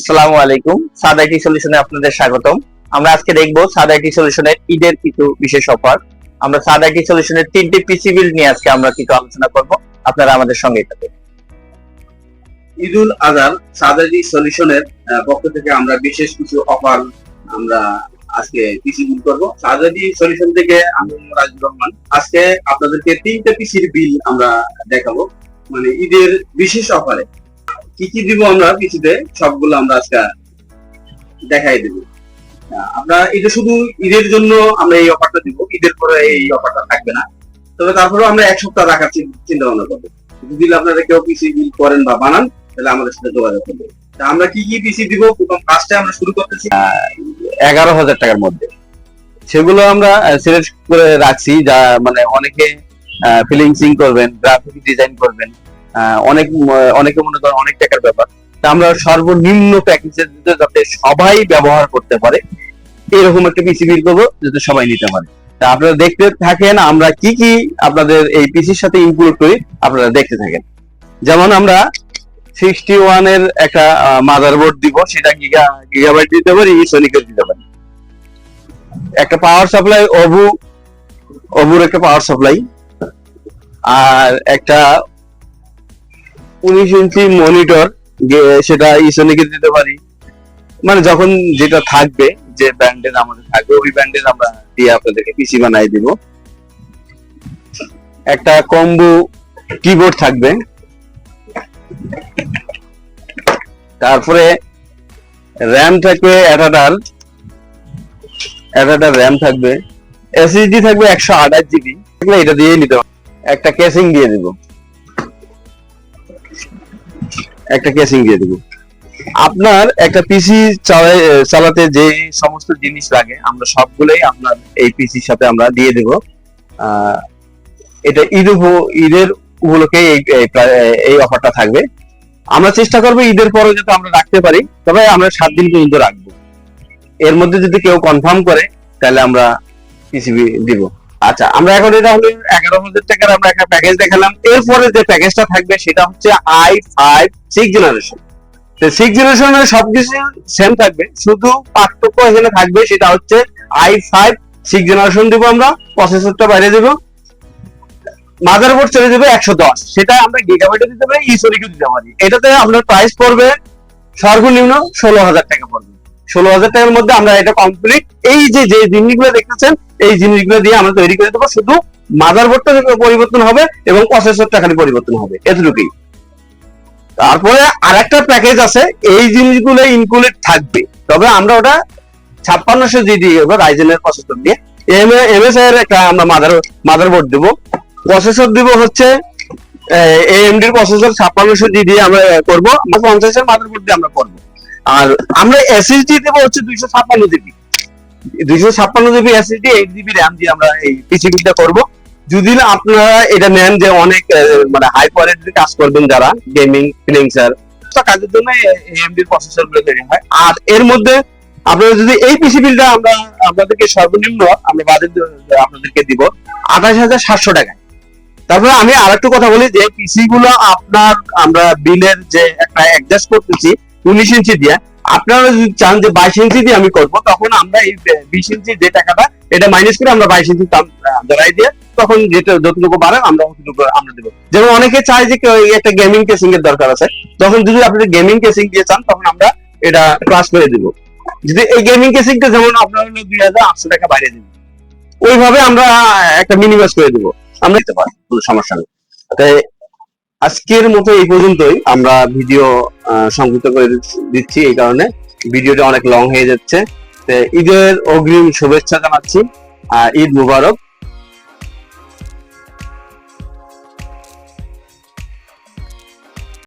আসসালামু আলাইকুম। সাদা আইটি সলিউশনে আপনাদের স্বাগতম। আমরা আজকে দেখব সাদা আইটি সলিউশনের ঈদের কিছু বিশেষ অফার। আমরা সাদা আইটি সলিউশনের তিনটি পিসি বিল নিয়ে আজকে আমরা কিছু আলোচনা করব। আপনারা আমাদের সঙ্গেই থাকুন। ঈদুল আজহার সাদাজি সলিউশনের পক্ষ থেকে আমরা বিশেষ কিছু অফার আমরা আজকে পিসি বিল করব। সাদাজি সলিউশন থেকে আমি রাজুর রহমান। আজকে আপনাদেরকে তিনটে পিসির বিল আমরা দেখাবো। মানে ঈদের বিশেষ অফারে। কি কি দিব আমরা পিসিতে সবগুলো আমরা আজকে দেখাই দেব। আমরা এটা শুধু ঈদের জন্য আমরা এই অফারটা দিব, ঈদের পরে এই অফারটা থাকবে না। তবে তারপরেও আমরা এক সপ্তাহ রাখার চিন্তা ভাবনা করব। যদি আপনারা কেউ পিসি বিল করেন বা বানান, তাহলে আমাদের সাথে যোগাযোগ করবে। তা আমরা কি কি পিসি দিব, প্রথম ফার্স্টে আমরা শুরু করতেছি। এগারো হাজার টাকার মধ্যে। সেগুলো আমরা সিলেক্ট করে রাখছি, যা মানে অনেকে ফিলিংসিং করবেন গ্রাফিক ডিজাইন করবেন। অনেক অনেকে মনে করেন অনেক টাকার ব্যাপার। তা আমরা সর্বনিম্ন প্যাকেজের যাতে সবাই ব্যবহার করতে পারে, এরকম একটা পিসি বিল করব, যাতে সবাই নিতে পারে। তা আপনারা দেখতে থাকেন, আমরা কি কি আপনাদের এই পিসির সাথে ইনক্লুড করি, আপনারা দেখতে থাকেন। যেমন আমরা সিক্সটি ওয়ানের একটা মাদারবোর্ড দিব, সেটা গিগা গিগাবাইট দিতে পারি সোনিকের দিতে পারি। একটা পাওয়ার সাপ্লাই অবু অবুর একটা পাওয়ার সাপ্লাই আর একটা উনিশ ইঞ্চি মনিটর সেটা ইসোনিকে দিতে পারি। মানে যখন যেটা থাকবে, যে ব্র্যান্ডের আমাদের থাকবে, ওই ব্র্যান্ডের আমরা দিয়ে আপনাদেরকে পিসি বানাই দিব। একটা কম্বো কিবোর্ড থাকবে। তারপরে র্যাম থাকবে অ্যাডাটার অ্যাডাটার র্যাম থাকবে। এসএসডি থাকবে একশো আঠাশ জিবি এটা দিয়ে নিতে একটা কেসিং দিয়ে দিব। একটা কেসিং দিয়ে দিব। আপনার একটা পিসি চালাতে যে সমস্ত জিনিস লাগে, আমরা সবগুলোই আপনার এই পিসির সাথে আমরা দিয়ে দেব। এটা ঈদ ঈদের উপলক্ষে এই অফারটা থাকবে। আমরা চেষ্টা করব ঈদের পরে যাতে আমরা রাখতে পারি, তবে আমরা সাত দিন পর্যন্ত রাখব। এর মধ্যে যদি কেউ কনফার্ম করে, তাহলে আমরা পিসিবি দিব। আচ্ছা আমরা এখন এটা হলো এগারো হাজার টাকার আমরা একটা প্যাকেজ দেখালাম। এরপরে যে প্যাকেজটা থাকবে সেটা হচ্ছে আই ফাইভ সিক্স জেনারেশন তো সিক্স জেনারেশনের সবকিছু সেম থাকবে, শুধু পার্থক্য এখানে থাকবে সেটা হচ্ছে আই ফাইভ সিক্স জেনারেশন দিব আমরা প্রসেসরটা বাইরে দেবো। মাদারবোর্ড চলে যাবে একশো দশ। সেটা আমরা গিগাবাইটে দিতে পারি ইসোরিকে দিতে পারি। এটাতে আপনার প্রাইস পড়বে সর্বনিম্ন ষোলো হাজার টাকা পড়বে। ষোলো হাজার টাকার মধ্যে আমরা এটা কমপ্লিট এই যে যে জিনিসগুলো দেখতেছেন, এই জিনিসগুলো দিয়ে আমরা তৈরি করে দেবো। শুধু মাদারবোর্ডটা পরিবর্তন হবে এবং প্রসেসরটা খালি পরিবর্তন হবে, এতটুকুই। তারপরে আরেকটা প্যাকেজ আছে, এই জিনিসগুলো ইনক্লুডেড থাকবে। তবে আমরা ওটা ছাপ্পান্নশো জি দিয়ে দেবো রাইজেনের প্রসেসর দিয়ে। এম এমএস এর একটা আমরা মাদার মাদার বোর্ড দেবো। প্রসেসর দিব হচ্ছে এএমডির প্রসেসর ছাপ্পান্নশো জি দিয়ে আমরা করব। আমরা পঞ্চাশের মাদারবোর্ড দিয়ে আমরা করব। আর আমরা এসএসডি দেবো হচ্ছে দুইশো ছাপ্পান্ন জিবি। দুইশো ছাপ্পান্ন GB SSD eight GB RAM দিয়ে আমরা এই পিসিবিটা করব। যদি আপনারা এটা নেন যে অনেক মানে হাই কোয়ালিটির কাজ করবেন যারা গেমিং ফিলিংসার কাজের জন্য এএমডির প্রসেসরগুলো তৈরি হয়। আর এর মধ্যে আপনারা যদি এই পিসি বিলটা আমরা আপনাদেরকে সর্বনিম্ন আমরা বাজেট আপনাদেরকে দিব আঠাশ হাজার সাতশো টাকায়। তারপরে আমি আরেকটু কথা বলি যে পিসি গুলো আপনার, আমরা বিলের যে একটা অ্যাডজাস্ট করতেছি, উনিশ ইঞ্চি দিয়ে আপনারা যদি চান যে বাইশ ইঞ্চি দিয়ে আমি করব তখন আমরা এই বিশ ইঞ্চি যে টাকাটা এটা মাইনাস করে আমরা বাইশ ইঞ্চি আহ, দিয়ে তখন যেটা যতটুকু বাড়ে আমরা অতটুকু আমরা দেবো। যেমন অনেকে চায় যে একটা গেমিং কেসিং এর দরকার আছে। তখন যদি আপনি গেমিং কেসিং দিয়ে চান তখন আমরা এটা ক্লাস করে দিব। যদি এই গেমিং কেসিংটা যেমন আপনার দুই হাজার আটশো টাকা বাইরে দিব ওইভাবে আমরা একটা মিনিমাইজ করে দিব। আমরা দিতে পারি কোনো সমস্যা নেই। আজকের মতো এই পর্যন্তই। আমরা ভিডিও সংযুক্ত করে দিচ্ছি এই কারণে। ভিডিওটা অনেক লং হয়ে যাচ্ছে। ঈদের অগ্রিম শুভেচ্ছা জানাচ্ছি। আর ঈদ মুবারক।